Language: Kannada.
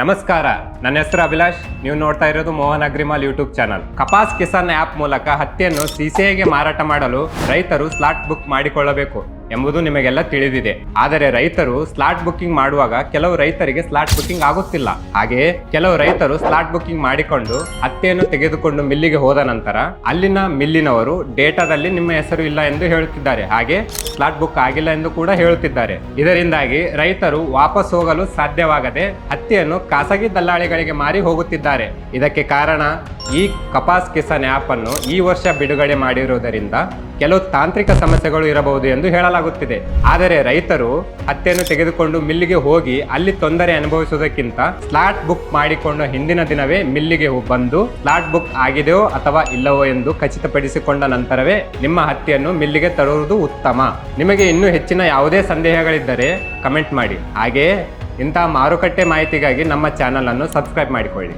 ನಮಸ್ಕಾರ, ನನ್ನ ಹೆಸರು ಅಭಿಲಾಷ್. ನೀವು ನೋಡ್ತಾ ಇರೋದು Mohan ಅಗ್ರಿಮಾಲ್ YouTube channel. Kapas Kisan app ಮೂಲಕ ಹತ್ತಿಯನ್ನು ಸಿಸಿಐಗೆ ಮಾರಾಟ ಮಾಡಲು ರೈತರು ಸ್ಲಾಟ್ ಬುಕ್ ಮಾಡಿಕೊಳ್ಳಬೇಕು. ಎಂಬುದು ನಿಮಗೆಲ್ಲ ತಿಳಿದಿದೆ. ಆದರೆ ರೈತರು ಸ್ಲಾಟ್ ಬುಕ್ಕಿಂಗ್ ಮಾಡುವಾಗ ಕೆಲವು ರೈತರಿಗೆ ಸ್ಲಾಟ್ ಬುಕ್ಕಿಂಗ್ ಆಗುತ್ತಿಲ್ಲ. ಹಾಗೆಯೇ ಕೆಲವು ರೈತರು ಸ್ಲಾಟ್ ಬುಕ್ಕಿಂಗ್ ಮಾಡಿಕೊಂಡು ಹತ್ತೆಯನ್ನು ತೆಗೆದುಕೊಂಡು ಮಿಲ್ಲಿಗೆ ಹೋದ ನಂತರ ಅಲ್ಲಿನ ಮಿಲ್ಲಿನವರು ಡೇಟಾದಲ್ಲಿ ನಿಮ್ಮ ಹೆಸರು ಇಲ್ಲ ಎಂದು ಹೇಳುತ್ತಿದ್ದಾರೆ. ಹಾಗೆ ಸ್ಲಾಟ್ ಬುಕ್ ಆಗಿಲ್ಲ ಎಂದು ಕೂಡ ಹೇಳುತ್ತಿದ್ದಾರೆ. ಇದರಿಂದಾಗಿ ರೈತರು ವಾಪಸ್ ಹೋಗಲು ಸಾಧ್ಯವಾಗದೆ ಹತ್ತಿಯನ್ನು ಖಾಸಗಿ ದಲ್ಲಾಳಿಗಳಿಗೆ ಮಾರಿ ಹೋಗುತ್ತಿದ್ದಾರೆ. ಇದಕ್ಕೆ ಕಾರಣ ಈ ಕಪಾಸ್ ಕಿಸಾನ್ ಆ್ಯಪ್ ಅನ್ನು ಈ ವರ್ಷ ಬಿಡುಗಡೆ ಮಾಡಿರುವುದರಿಂದ ಕೆಲವು ತಾಂತ್ರಿಕ ಸಮಸ್ಯೆಗಳು ಇರಬಹುದು ಎಂದು ಹೇಳಲಾಗುತ್ತಿದೆ. ಆದರೆ ರೈತರು ಹತ್ತೆಯನ್ನು ತೆಗೆದುಕೊಂಡು ಮಿಲ್ಲಿಗೆ ಹೋಗಿ ಅಲ್ಲಿ ತೊಂದರೆ ಅನುಭವಿಸುವುದಕ್ಕಿಂತ ಸ್ಲಾಟ್ ಬುಕ್ ಮಾಡಿಕೊಂಡು ಹಿಂದಿನ ದಿನವೇ ಮಿಲ್ಲಿಗೆ ಬಂದು ಸ್ಲಾಟ್ ಬುಕ್ ಆಗಿದೆಯೋ ಅಥವಾ ಇಲ್ಲವೋ ಎಂದು ಖಚಿತಪಡಿಸಿಕೊಂಡ ನಂತರವೇ ನಿಮ್ಮ ಹತ್ತಿಯನ್ನು ಮಿಲ್ಲಿಗೆ ತರುವುದು ಉತ್ತಮ. ನಿಮಗೆ ಇನ್ನೂ ಹೆಚ್ಚಿನ ಯಾವುದೇ ಸಂದೇಹಗಳಿದ್ದರೆ ಕಮೆಂಟ್ ಮಾಡಿ. ಹಾಗೆಯೇ ಇಂತಹ ಮಾರುಕಟ್ಟೆ ಮಾಹಿತಿಗಾಗಿ ನಮ್ಮ ಚಾನಲ್ ಅನ್ನು ಸಬ್ಸ್ಕ್ರೈಬ್ ಮಾಡಿಕೊಳ್ಳಿ.